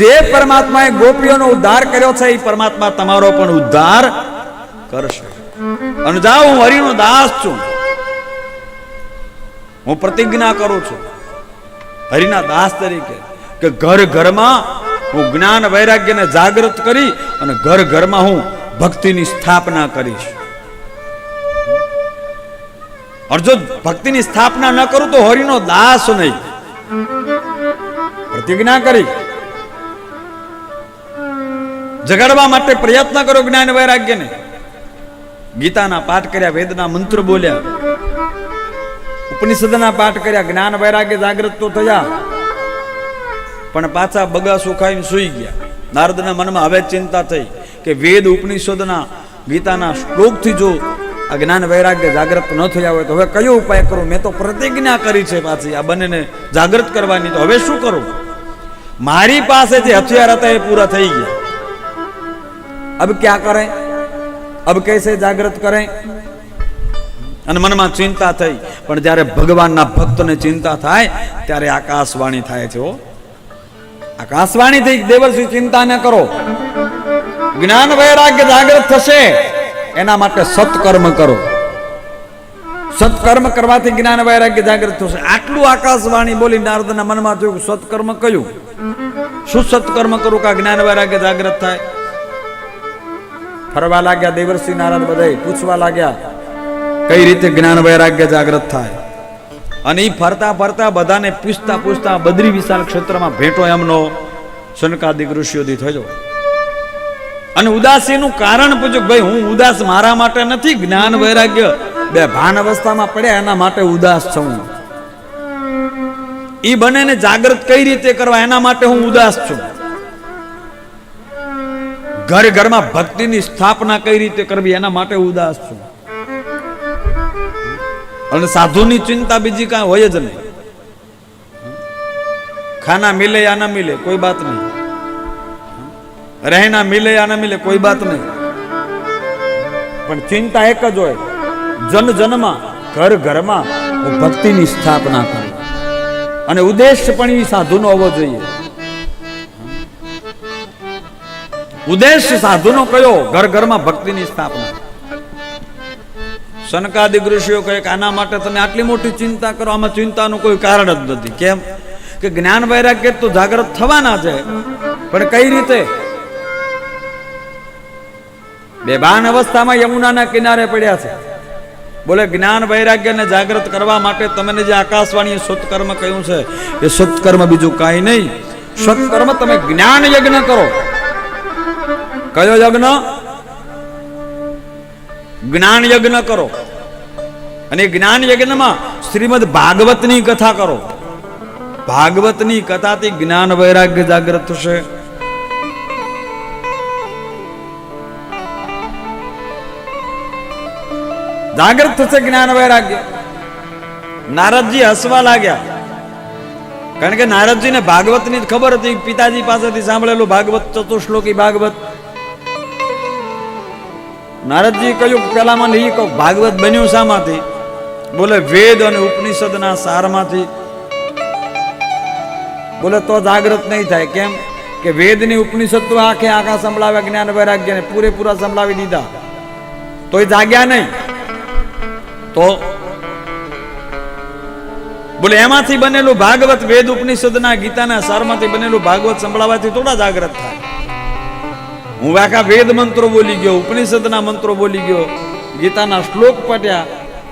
જે પરમાત્માએ ગોપીઓનો ઉદ્ધાર કર્યો છે, એ પરમાત્મા તમારો પણ ઉદ્ધાર કરશે. અને જાઓ, હું હરિનો દાસ છું. હું પ્રતિજ્ઞા કરું છું હરિના દાસ તરીકે કે ઘર ઘરમાં હું જ્ઞાન વૈરાગ્યને જાગૃત કરી અને ઘર ઘરમાં હું ભક્તિની સ્થાપના કરીશ. અને જો ભક્તિની સ્થાપના ન કરું તો હરિનો દાસ નહીં. પ્રતિજ્ઞા કરી. જગાડવા માટે પ્રયત્ન કરો જ્ઞાન વૈરાગ્યને. ગીતાના પાઠ કર્યા, વેદના મંત્ર બોલ્યા. ઉપનિષદના પાઠ કર્યા, જ્ઞાન વૈરાગ્ય જાગૃત તો થયા. પણ પાછા બગા સુખાઈને સૂઈ ગયા. નારદના મનમાં હવે ચિંતા થઈ કે વેદ ઉપનિષદના ગીતાના શ્લોકથી જો આ જ્ઞાન વૈરાગ્ય જાગૃત ન થયા હોય તો હવે કયો ઉપાય કરું? મેં તો પ્રતિજ્ઞા કરી છે પાછી આ બંનેને જાગૃત કરવાની. તો હવે શું કરું? મારી પાસે જે હથિયાર હતા એ પૂરા થઈ ગયા. અબ ક્યાં કરે અબ કૈસે જાગૃત કરે અને મનમાં ચિંતા થઈ. પણ જ્યારે ભગવાનના ભક્તને ચિંતા થાય, ત્યારે આકાશવાણી થાય છે આકાશવાણી થઈ દેવર્ષિ ચિંતા ન કરો. જ્ઞાન વૈરાગ્ય જાગૃત થશે. એના માટે સત્કર્મ કરો. સત્કર્મ કરવાથી જ્ઞાન વૈરાગ્ય જાગૃત થશે. આટલું આકાશવાણી બોલી નારદના મનમાં થયું સત્કર્મ કયું? શું સત્કર્મ કરું કે જ્ઞાન વૈરાગ્ય જાગૃત થાય? ફરવા લાગ્યા દેવરસિંહ નારાયણ બધા પૂછવા લાગ્યા, કઈ રીતે જ્ઞાન વૈરાગ્ય જાગૃત થાય? અને એ ફરતા ફરતા બધાને પૂછતા પૂછતા બદ્રી વિશાળ ક્ષેત્રમાં ભેટો એમનો શનકાદિક ઋષિઓથી થયો. અને ઉદાસીનું કારણ પૂછ્યું ભાઈ, હું ઉદાસ મારા માટે નથી, જ્ઞાન વૈરાગ્ય બે ભાન અવસ્થામાં પડ્યા, એના માટે ઉદાસ છું. એ બંનેને જાગૃત કઈ રીતે કરવા? એના માટે હું ઉદાસ છું. ઘર ઘરમાં ભક્તિની સ્થાપના કઈ રીતે કરવી એના માટે ઉદાસ છું. અને સાધુની ચિંતા બીજી કાંઈ હોય જ નહીં. ખાના મિલે યા ના મિલે કોઈ બાત નહીં. રહેના મિલે યા ના મિલે કોઈ બાત નહીં. પણ ચિંતા એક જ હોય, જન જનમાં ઘર ઘરમાં હું ભક્તિની સ્થાપના કરું. અને ઉદ્દેશ્ય પણ એ સાધુનો હોવો જોઈએ. ઉદ્દેશ્ય સાધુનો કયો? ઘર ઘરમાં ભક્તિની સ્થાપના. સનકાદિક ઋષિઓ કહે કે આના માટે તમે આટલી મોટી ચિંતા કરો, આમાં ચિંતાનું કોઈ કારણ જ નથી. કેમ? કે જ્ઞાન વૈરાગ્ય તો જાગૃત થવાના છે. પણ કઈ રીતે? બેભાન અવસ્થામાં યમુનાના કિનારે પડ્યા છે. બોલે, જ્ઞાન વૈરાગ્યને જાગૃત કરવા માટે તમને જે આકાશવાણીએ સત્કર્મ કહ્યું છે, એ સત્કર્મ બીજું કાંઈ નહીં. સત્કર્મ તમે જ્ઞાન યજ્ઞ કરો. કયો યજ્ઞ? જ્ઞાન યજ્ઞ કરો. અને જ્ઞાન યજ્ઞમાં શ્રીમદ ભાગવતની કથા કરો. ભાગવતની કથાથી જ્ઞાન વૈરાગ્ય જાગૃત થશે. જાગૃત થશે જ્ઞાન વૈરાગ્ય. નારદજી હસવા લાગ્યા. કારણ કે નારદજીને ભાગવતની જ ખબર હતી. પિતાજી પાસેથી સાંભળેલું ભાગવત ચતુશ્લોકી ભાગવત. નારદજી કહ્યું પેલા મને એ કહું, ભાગવત બન્યું શામાંથી? બોલે, વેદ અને ઉપનિષદના સારમાંથી. બોલે, તો જાગૃત નહીં થાય. કેમ? કે વેદની ઉપનિષદ તો આખે આખા સંભળાવ્યા જ્ઞાન વૈરાગ્યને પૂરેપૂરા સંભળાવી દીધા. તોય જાગ્યા નહીં. તો બોલે, એમાંથી બનેલું ભાગવત વેદ ઉપનિષદના ગીતાના સારમાંથી બનેલું ભાગવત સંભળાવાથી થોડા જાગૃત થાય. હું આખા વેદ મંત્રો બોલી ગયો, ઉપનિષદના મંત્રો બોલી ગયો, ગીતાના શ્લોક પટ્યા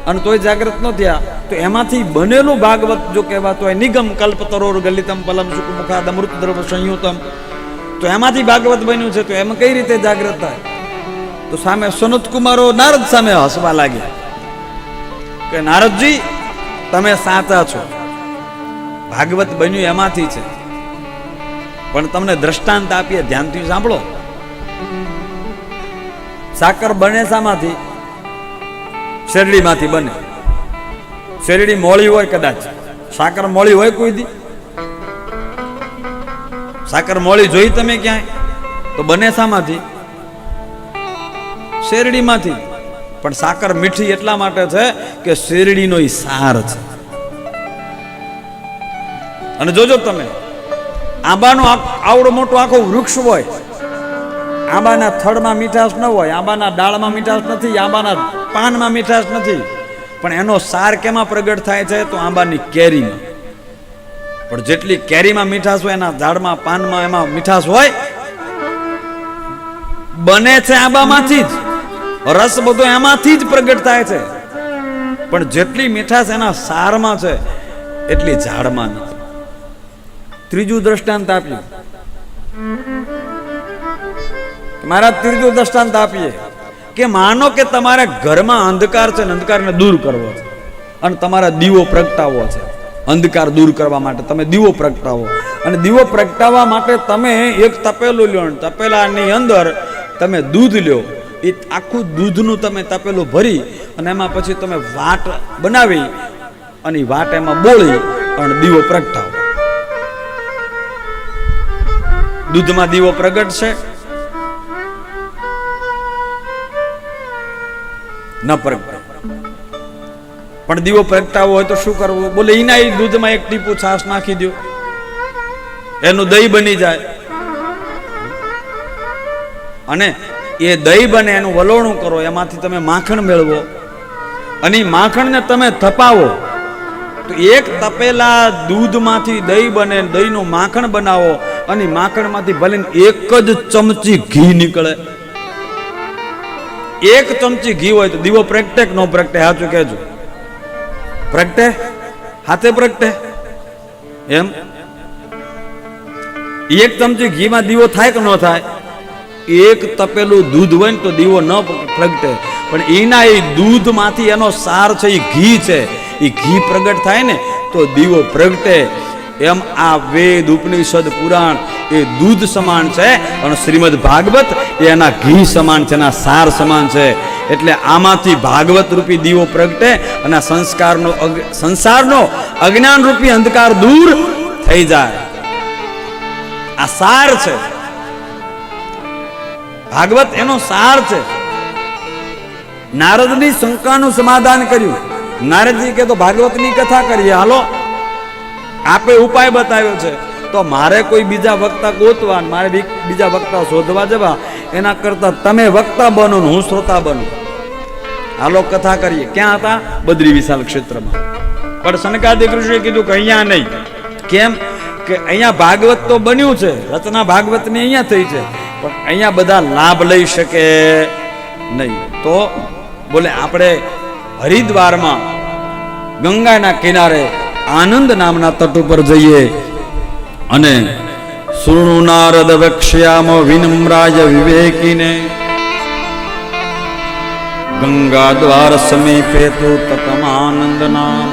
અને તોય જાગૃત ન થયા. તો એમાંથી બનેલું ભાગવત જો કહેવાતો હોય, નિગમ કલ્પ તરોર ગલિતમ પલમ સુખ મુખાદ અમૃત દ્રવ સંયુતમ. તો એમાંથી ભાગવત બન્યું છે, તો એમાં કઈ રીતે જાગૃત થાય? તો સામે સનત કુમારો નારદ સામે હસવા લાગ્યા. કે નારદજી, તમે સાચા છો. ભાગવત બન્યું એમાંથી છે. પણ તમને દ્રષ્ટાંત આપીએ, ધ્યાનથી સાંભળો. સાકર બને શામાંથી? શેરડીમાંથી બને. શેરડી મોળી હોય કદાચ. સાકર મોળી હોય કોઈ દી? સાકર મોળી જોઈ તમે ક્યાંય? તો બને શામાંથી? શેરડીમાંથી. પણ સાકર મીઠી એટલા માટે છે કે શેરડીનો એ સાર છે. અને જોજો તમે, આંબાનો આવડો મોટો આખો વૃક્ષ હોય આંબાના થડમાં મીઠાશ ન હોય, આંબાના ડાળમાં મીઠાશ નથી, આંબાના પાનમાં મીઠાશ નથી. પણ એનો સાર કેમાં પ્રગટ થાય છે? તો આંબાની કેરીમાં. પણ જેટલી કેરીમાં મીઠાશ હોય, એના ઝાડમાં, પાનમાં એમાં મીઠાશ હોય, બને છે આંબામાંથી જ. રસ બધો એમાંથી જ પ્રગટ થાય છે. પણ જેટલી મીઠાશ એના સારમાં છે, એટલી ઝાડમાં નથી. ત્રીજું દ્રષ્ટાંત આપ્યું. મારા ત્રીજું દ્રષ્ટાંત આપીએ કે માનો કે તમારા ઘરમાં અંધકાર છે ને અંધકારને દૂર કરવો છે. અને તમારા દીવો પ્રગટાવવો છે. અંધકાર દૂર કરવા માટે તમે દીવો પ્રગટાવો. અને દીવો પ્રગટાવવા માટે તમે એક તપેલું લ્યો તપેલાની અંદર તમે દૂધ લ્યો. એ આખું દૂધનું તમે તપેલું ભરી અને એમાં પછી તમે વાટ બનાવી અને વાટ એમાં બોળી અને દીવો પ્રગટાવો. દૂધમાં દીવો પ્રગટ ન પ્રગટે પણ દીવો પ્રગટાવો હોય તો શું કરવું? બોલે એના દૂધમાં એક ટીપું છાશ નાખી દો એનું દહીં બની જાય. અને એ દહીં બને, એનું વલોણું કરો, એમાંથી તમે માખણ મેળવો. અને માખણને તમે તપાવો તો એક તપેલા દૂધમાંથી દહીં બને, દહીંનું માખણ બનાવો, અને માખણમાંથી ભલે એક જ ચમચી ઘી નીકળે. એક ચમચી ઘી હોય તો દીવો પ્રગટે કે ન પ્રગટે? સાચું કહેજો. પ્રગટે? હાથે પ્રગટે? એમ? એક ચમચી ઘીમાં દીવો થાય કે ન થાય? એક તપેલું દૂધ હોય ને તો દીવો ન પ્રગટે. પણ એના એ દૂધમાંથી એનો સાર છે એ ઘી છે. એ ઘી પ્રગટ થાય ને તો દીવો પ્રગટે. એમ આ વેદ, ઉપનિષદ, પુરાણ એ દૂધ સમાન છે અને શ્રીમદ ભાગવત એ એના ઘી સમાન છે, એના સાર સમાન છે. એટલે આમાંથી ભાગવત રૂપી દીવો પ્રગટે અને સંસ્કારનો સંસારનો અજ્ઞાન રૂપી અંધકાર દૂર થઈ જાય. આ સાર છે. ભાગવત એનો સાર છે. નારદની શંકાનું સમાધાન કર્યું. નારદજી કે તો ભાગવતની કથા કરીએ. હાલો. આપે ઉપાય બતાવ્યો છે. તો મારે કોઈ બીજા વક્તા ગોતવા મારે બીજા વક્તા શોધવા જવા એના કરતા તમે વક્તા બનો ને હું શ્રોતા બનું. હાલો કથા કરીએ. ક્યાં હતા? બદ્રી વિશાલ ક્ષેત્રમાં. પણ સનકાદિક ઋષિએ કીધું કે અહીંયા નહીં. કેમ? કે અહીંયા ભાગવત તો બન્યું છે. રચના ભાગવતની અહીંયા થઈ છે. પણ અહીંયા બધા લાભ લઈ શકે નહીં. તો બોલે આપણે હરિદ્વારમાં ગંગાના કિનારે આનંદ નામના તટ ઉપર જઈએ અને સુણુ નારદ વક્ષ્યામ વિનમ્રાય વિવેકીને ગંગા દ્વાર સમીપે તો તતમાનંદ નામ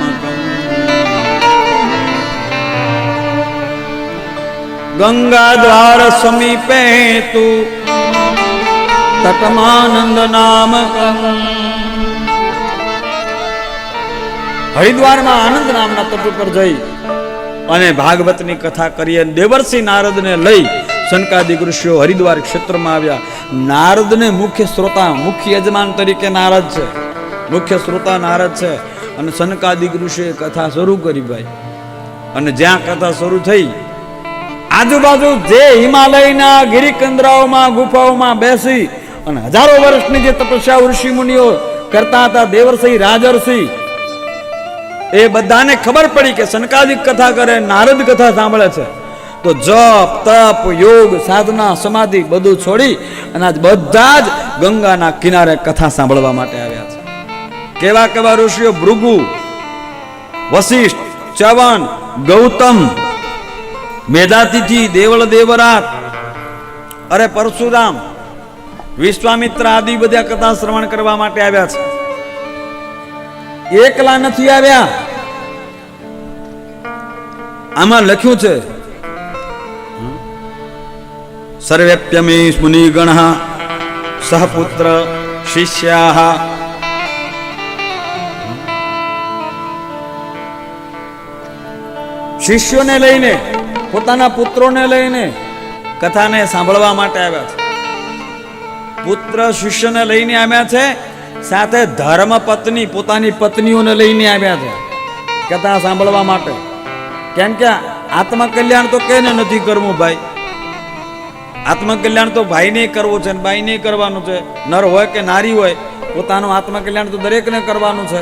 ગંગા દ્વાર સમીપે તું તતમાનંદ નામ હરિદ્વારમાં આનંદ નામના તટ ઉપર જઈ અને ભાગવતની કથા કરી અને દેવર્ષિ નારદને લઈ સનકાદિક ઋષિઓ હરિદ્વાર ક્ષેત્રમાં આવ્યા. નારદને મુખ્ય શ્રોતા, મુખ્ય યજમાન તરીકે નારદ છે. મુખ્ય શ્રોતા નારદ છે. અને સનકાદિક ઋષિએ કથા શરૂ કરી ભાઈ. અને જ્યાં કથા શરૂ થઈ, આજુબાજુ જે હિમાલયના ગિરિકંદરાઓમાં, ગુફાઓમાં બેસી અને હજારો વર્ષની જે તપસ્યા ઋષિ મુનિઓ કરતા હતા દેવરસિંહ રાજર્ષિ એ બધાને ખબર પડી કે સનકાદિક કથા કરે, નારદ કથા સાંભળે છે. તો જપ, તપ, યોગ, સાધના, સમાધિ બધું છોડી અને આજ બધા જ ગંગાના કિનારે કથા સાંભળવા માટે આવ્યા છે. કેવા કેવા ઋષિઓ, ભૃગુ, વશિષ્ઠ, ચવન, ગૌતમ, મેધાતિથિ, દેવળ, દેવરાત, અરે પરશુરામ, વિશ્વામિત્ર આદિ બધા કથા શ્રવણ કરવા માટે આવ્યા છે. એકલા નથી આવ્યા. આમાં લખ્યું છે સર્વેપ્યમે મુનિગણ સહપુત્ર શિષ્યા. શિષ્યોને લઈને, પોતાના પુત્રોને લઈને કથાને સાંભળવા માટે આવ્યા છે. પુત્ર શિષ્યને લઈને આવ્યા છે સાથે ધર્મ પત્ની પોતાની પત્નીઓને લઈને આવ્યા છે. કથા સાંભળવા માટે. કેમ કે આત્મકલ્યાણ તો કેને નથી કરવું ભાઈ? આત્મકલ્યાણ તો ભાઈને કરવું છે ને બાઈને કરવાનું છે. નર હોય કે નારી હોય, પોતાનું આત્મકલ્યાણ તો દરેકને કરવાનું છે.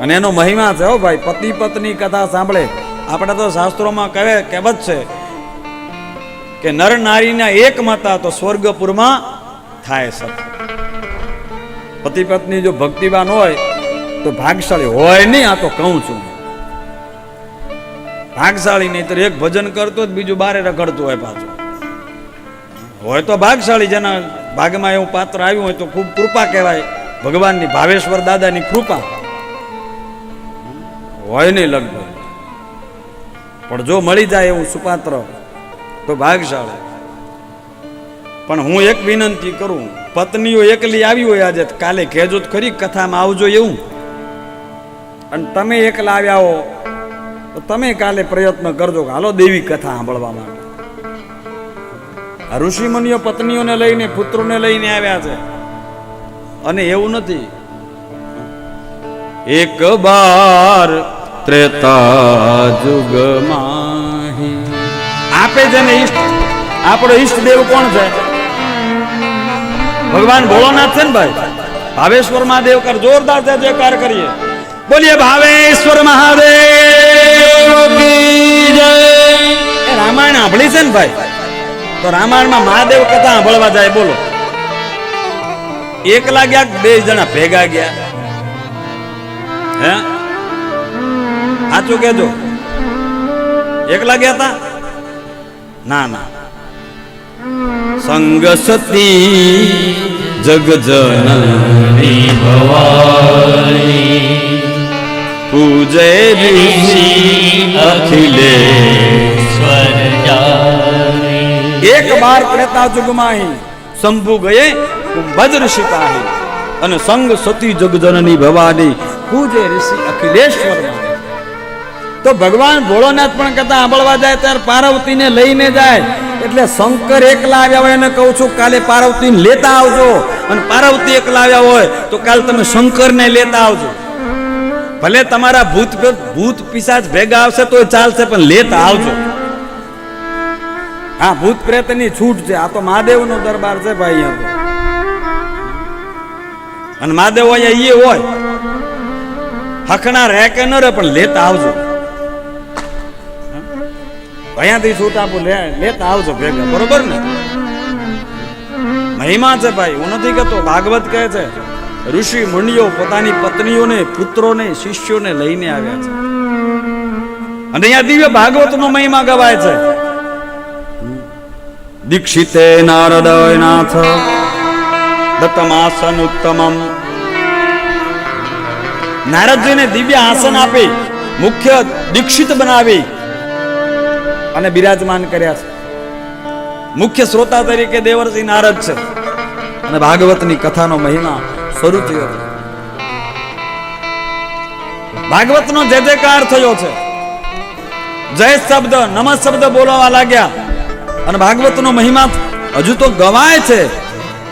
અને એનો મહિમા છે હો ભાઈ, પતિ પત્ની કથા સાંભળે. આપણે તો શાસ્ત્રોમાં કહે કહેવત છે કે નર નારીના એક માતા તો સ્વર્ગપુરમાં થાય સખા પતિ પત્ની જો ભક્તિવાન હોય, તો ભાગશાળી હોય નહીં, આ તો કહું છું ભાગશાળી નહીં, તો એક ભજન કરતો જ બીજું બારે રખડતું હોય પાછું. હોય તો ભાગશાળી, જેના ભાગમાં એવું પાત્ર આવ્યું હોય તો ખૂબ કૃપા કહેવાય. ભગવાનની ભાવેશ્વર દાદાની કૃપા. હોય નહીં લગભગ. પણ જો મળી જાય એવું સુપાત્ર, તો ભાગશાળી. પણ હું એક વિનંતી કરું, પત્નીઓ એકલી આવી હોય આજે કાલે કહેજો તો ખરી, કથામાં આવજો એવું. અને તમે એકલા આવ્યા હો, તો તમે કાલે પ્રયત્ન કરજો કે હાલો દેવી કથા સાંભળવા માટે. ઋષિમુનિઓ પત્નીઓને લઈને, પુત્રોને લઈને આવ્યા છે. અને એવું નથી. એક બાર ત્રેતા જુગ માહી. આપે છે ને ઈષ્ટ, આપણો ઈષ્ટ દેવ કોણ છે? ભગવાન ભોળોનાથ છે ને ભાઈ? ભાવેશ્વર મહાદેવ કર જોરદાર છે જયકાર કરીએ. બોલીએ ભાવેશ્વર મહાદેવ રામાયણ સાંભળી છે ને ભાઈ? તો રામાયણમાં મહાદેવ કથા સાંભળવા જાય, બોલો. એકલા ગયા બે જણા ભેગા ગયા? હે? સાચું કેજો એકલા ગયા તા? ના ના. સંગ સતી જગ જનની ભવાની પૂજે ઋષિ અખિલે એક બાર ત્રેતા જુગમાહી શંભુ ગયે કુંભજ ઋષિ અને સંગ સતી જગજનની ભવાની પૂજે ઋષિ અખિલેશ્વર. તો ભગવાન ભોળોનાથ પણ કથા સાંભળવા જાય ત્યારે પાર્વતીને લઈને જાય. એટલે શંકર એકલા આવ્યા હોય એને કહું છું, કાલે પાર્વતીને લેતા આવજો. અને પાર્વતી એકલા આવ્યા હોય, તો કાલ તમે શંકરને લેતા આવજો. ભલે તમારા ભૂત ભૂત પિશાચ ભેગા આવશે તો ચાલશે, પણ લેતા આવજો. હા ભૂત પ્રેતની છૂટ છે, આ તો મહાદેવનો દરબાર છે ભાઈ અને મહાદેવ અહીંયા ઈ હોય. હકણા રહે કે ન રહે, પણ લેતા આવજો. અહીંયાથી છૂટ આપું, લે, લેતા આવજો ભેગા, બરોબર ને? મહિમા છે ભાઈ, હું નથી કહેતો, ભાગવત કહે છે, ઋષિ મુનિઓ પોતાની પત્નીઓને, પુત્રોને, શિષ્યોને લઈને આવ્યા છે. અને અહીંયા દિવ્ય ભાગવતનો મહિમા ગવાય છે. દીક્ષિતે નારદયનાથ, દત્તમાસન ઉત્તમમ. નારદજીને દિવ્ય આસન આપી, મુખ્ય દીક્ષિત બનાવી અને બિરાજમાન કર્યા છે. મુખ્ય શ્રોતા તરીકે દેવરસિંહ નારદ છે. અને ભાગવતની કથાનો મહિમા શરૂ થયો છે. ભાગવતનો જય જયકાર થયો છે. જય શબ્દ, નમ શબ્દ બોલવા લાગ્યા. અને ભાગવતનો મહિમા હજુ તો ગવાય છે.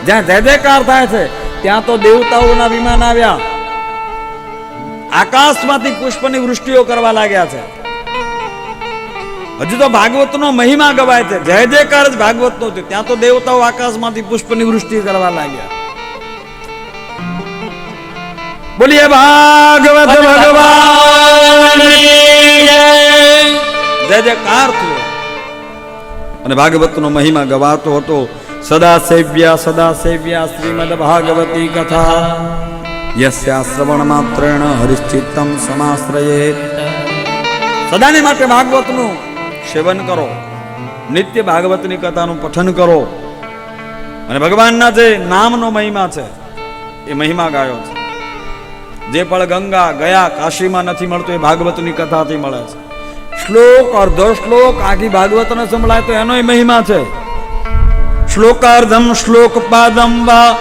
જ્યાં જય જયકાર થાય છે, ત્યાં તો દેવતાઓના વિમાન આવ્યા. આકાશમાંથી પુષ્પની વૃષ્ટિઓ કરવા લાગ્યા છે. હજુ તો ભાગવતનો મહિમા ગવાય છે. જય જયકાર જ ભાગવતનો છે. ત્યાં તો દેવતાઓ આકાશમાંથી પુષ્પની વૃષ્ટિ કરવા લાગ્યા. બોલીએ ભાગવત ભગવાન જય. જયકાર થયો. અને ભાગવતનો મહિમા ગવાતો હતો. સદા સેવ્યા સદા સેવ્યા શ્રીમદ ભાગવતી કથા. યસ્યા શ્રવણ માત્રેણ હરિશ્ચિત્તમ સમાશ્રયે સદાને માટે ભાગવતનું સેવન કરો. નિત્ય ભાગવતની કથાનું પઠન કરો. અને ભગવાનના જે નામનો મહિમા છે, એ મહિમા ગાયો છે. જે પણ ગંગા, ગયા, કાશીમાં નથી મળતું, એ ભાગવતની કથાથી મળે છે. શ્લોક, અર્ધો શ્લોક, આખી ભાગવતને સંભળાય તો એનોય મહિમા છે. શ્લોકાર્ધમ શ્લોક પાદમ વા.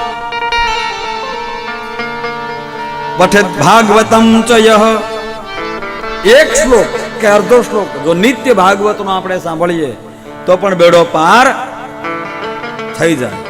પઠેત ભાગવતમ ચ યહ એક શ્લોક. કે અર્ધો શ્લોક. જો નિત્ય ભાગવતનો આપણે સાંભળીએ તો પણ બેડો પાર થઈ જાય.